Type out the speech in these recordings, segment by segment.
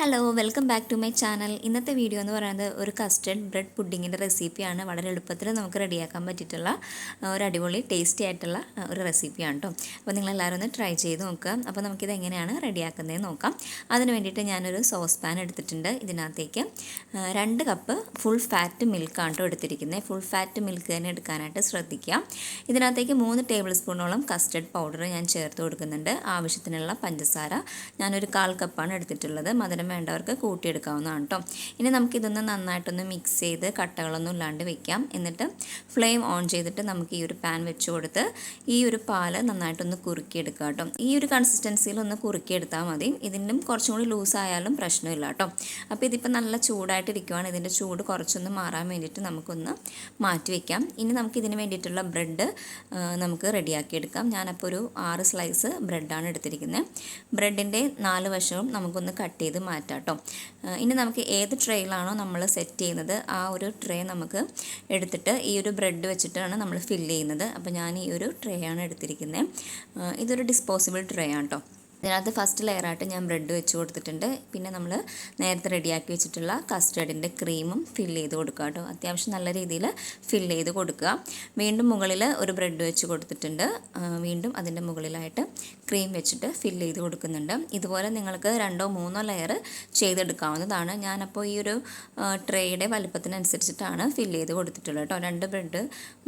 Hello welcome back to my channel ഇന്നത്തെ video എന്ന് പറയുന്നത് ഒരു കസ്റ്റർഡ് ബ്രെഡ് പുഡിങ്ങിന്റെ റെസിപ്പിയാണ് വളരെ എളുപ്പത്തിൽ നമുക്ക് റെഡിയാക്കാൻ പറ്റിയിട്ടുള്ള ഒരു അടിപൊളി ടേസ്റ്റി ആയിട്ടുള്ള ഒരു റെസിപ്പിയാണ് കേട്ടോ അപ്പോൾ നിങ്ങളെല്ലാവരും ഒന്ന് ട്രൈ ചെയ്ത് നോക്കുക. അപ്പോൾ നമുക്കിത് എങ്ങനെയാണ് റെഡിയാക്കുന്നതെന്ന് നോക്കാം. അതിന് വേണ്ടിയിട്ട് ഞാനൊരു സോസ് പാൻ എടുത്തിട്ടുണ്ട്. ഇതിനകത്തേക്ക് രണ്ട് കപ്പ് ഫുൾ ഫാറ്റ് മിൽക്കാണ് കേട്ടോ എടുത്തിരിക്കുന്നത് ഫുൾ ഫാറ്റ് മിൽക്ക് തന്നെ എടുക്കാനായിട്ട് ശ്രദ്ധിക്കുക. ഇതിനകത്തേക്ക് മൂന്ന് ടേബിൾ സ്പൂണോളം കസ്റ്റർഡ് പൗഡർ ഞാൻ ചേർത്ത് കൊടുക്കുന്നുണ്ട്. ആവശ്യത്തിനുള്ള പഞ്ചസാര ഞാനൊരു കാൽ കപ്പാണ് എടുത്തിട്ടുള്ളത്. മധുരം വേണ്ടവർക്ക് കൂട്ടിയെടുക്കാവുന്നതാണ് കേട്ടോ ഇനി നമുക്കിതൊന്ന് നന്നായിട്ടൊന്ന് മിക്സ് ചെയ്ത് കട്ടകളൊന്നും ഇല്ലാണ്ട് വെക്കാം. എന്നിട്ട് ഫ്ലെയിം ഓൺ ചെയ്തിട്ട് നമുക്ക് ഈ ഒരു പാൻ വെച്ച് കൊടുത്ത് ഈ ഒരു പാൽ നന്നായിട്ടൊന്ന് കുറുക്കിയെടുക്കുക കേട്ടോ ഈ ഒരു കൺസിസ്റ്റൻസിയിൽ ഒന്ന് കുറുക്കിയെടുത്താൽ മതി. ഇതിനും കുറച്ചും കൂടി ലൂസായാലും പ്രശ്നമില്ല കേട്ടോ അപ്പോൾ ഇതിപ്പോൾ നല്ല ചൂടായിട്ടിരിക്കുവാണ്. ഇതിന്റെ ചൂട് കുറച്ചൊന്ന് മാറാൻ വേണ്ടിയിട്ട് നമുക്കൊന്ന് മാറ്റി വയ്ക്കാം ഇനി നമുക്ക് ഇതിന് വേണ്ടിയിട്ടുള്ള ബ്രെഡ് നമുക്ക് റെഡിയാക്കി എടുക്കാം ഞാനപ്പോൾ ഒരു ആറ് സ്ലൈസ് ബ്രെഡാണ് എടുത്തിരിക്കുന്നത് ബ്രെഡിന്റെ നാല് വശവും നമുക്കൊന്ന് കട്ട് ചെയ്ത് മാറ്റാം കേട്ടോ ഇനി നമുക്ക് ഏത് ട്രേയിലാണോ നമ്മൾ സെറ്റ് ചെയ്യുന്നത് ആ ഒരു ട്രേ നമുക്ക് എടുത്തിട്ട് ഈ ഒരു ബ്രെഡ് വെച്ചിട്ടാണ് നമ്മൾ ഫില്ല് ചെയ്യുന്നത്. അപ്പോൾ ഞാൻ ഈ ഒരു ട്രേ ആണ് എടുത്തിരിക്കുന്നത് ഇതൊരു ഡിസ്പോസിബിൾ ട്രേ ആണ് കേട്ടോ ഇതിനകത്ത് ഫസ്റ്റ് ലെയറായിട്ട് ഞാൻ ബ്രെഡ് വെച്ച് കൊടുത്തിട്ടുണ്ട്. പിന്നെ നമ്മൾ നേരത്തെ റെഡിയാക്കി വെച്ചിട്ടുള്ള കസ്റ്റേർഡിന്റെ ക്രീമും ഫില്ല് ചെയ്ത് കൊടുക്കുക കേട്ടോ. അത്യാവശ്യം നല്ല രീതിയിൽ ഫില്ല് ചെയ്ത് കൊടുക്കുക. വീണ്ടും മുകളിൽ ഒരു ബ്രെഡ് വെച്ച് കൊടുത്തിട്ടുണ്ട്. വീണ്ടും അതിന്റെ മുകളിലായിട്ട് ക്രീം വെച്ചിട്ട് ഫില്ല് ചെയ്ത് കൊടുക്കുന്നുണ്ട്. ഇതുപോലെ നിങ്ങൾക്ക് രണ്ടോ മൂന്നോ ലെയർ ചെയ്തെടുക്കാവുന്നതാണ്. ഞാനപ്പോൾ ഈ ഒരു ട്രേയുടെ വലുപ്പത്തിനനുസരിച്ചിട്ടാണ് ഫില്ല് ചെയ്ത് കൊടുത്തിട്ടുള്ളത് കേട്ടോ. രണ്ട് ബ്രെഡ്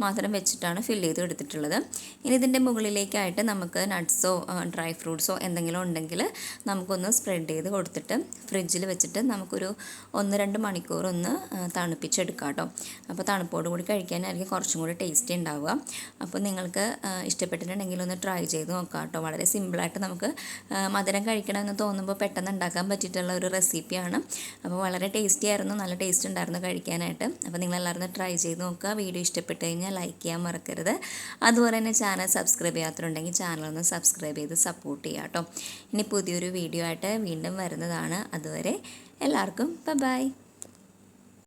മാത്രം വെച്ചിട്ടാണ് ഫില്ല് ചെയ്ത് എടുത്തിട്ടുള്ളത് ഇനി ഇതിന്റെ മുകളിലേക്കായിട്ട് നമുക്ക് നട്ട്സോ ഡ്രൈ ഫ്രൂട്ട്സോ എന്തെങ്കിലും ഉണ്ടെങ്കിൽ നമുക്കൊന്ന് സ്പ്രെഡ് ചെയ്ത് കൊടുത്തിട്ട് ഫ്രിഡ്ജിൽ വെച്ചിട്ട് നമുക്കൊരു ഒന്ന് രണ്ട് മണിക്കൂർ ഒന്ന് തണുപ്പിച്ചെടുക്കാം കേട്ടോ. അപ്പോൾ തണുപ്പോട് കൂടി കഴിക്കാനായിരിക്കും കുറച്ചും കൂടി ടേസ്റ്റി ഉണ്ടാവുക. അപ്പോൾ നിങ്ങൾക്ക് ഇഷ്ടപ്പെട്ടിട്ടുണ്ടെങ്കിൽ ഒന്ന് ട്രൈ ചെയ്ത് നോക്കാം കേട്ടോ. വളരെ സിമ്പിളായിട്ട് നമുക്ക് മധുരം കഴിക്കണമെന്ന് തോന്നുമ്പോൾ പെട്ടെന്ന് ഉണ്ടാക്കാൻ പറ്റിയിട്ടുള്ള ഒരു റെസിപ്പിയാണ്. അപ്പോൾ വളരെ ടേസ്റ്റി ആയിരുന്നു നല്ല ടേസ്റ്റ് ഉണ്ടായിരുന്നു കഴിക്കാനായിട്ട്. അപ്പോൾ നിങ്ങൾ നിങ്ങളെല്ലാവരും ട്രൈ ചെയ്ത് നോക്കുക. വീഡിയോ ഇഷ്ടപ്പെട്ട് കഴിഞ്ഞാൽ ലൈക്ക് ചെയ്യാൻ മറക്കരുത്. അതുപോലെ തന്നെ ചാനൽ സബ്സ്ക്രൈബ് ചെയ്യാത്തതുണ്ടെങ്കിൽ ചാനൽ ഒന്ന് സബ്സ്ക്രൈബ് ചെയ്ത് സപ്പോർട്ട് ചെയ്യുക കേട്ടോ. ഇനി പുതിയൊരു വീഡിയോ ആയിട്ട് വീണ്ടും വരുന്നതാണ്. അതുവരെ എല്ലാവർക്കും ബൈ.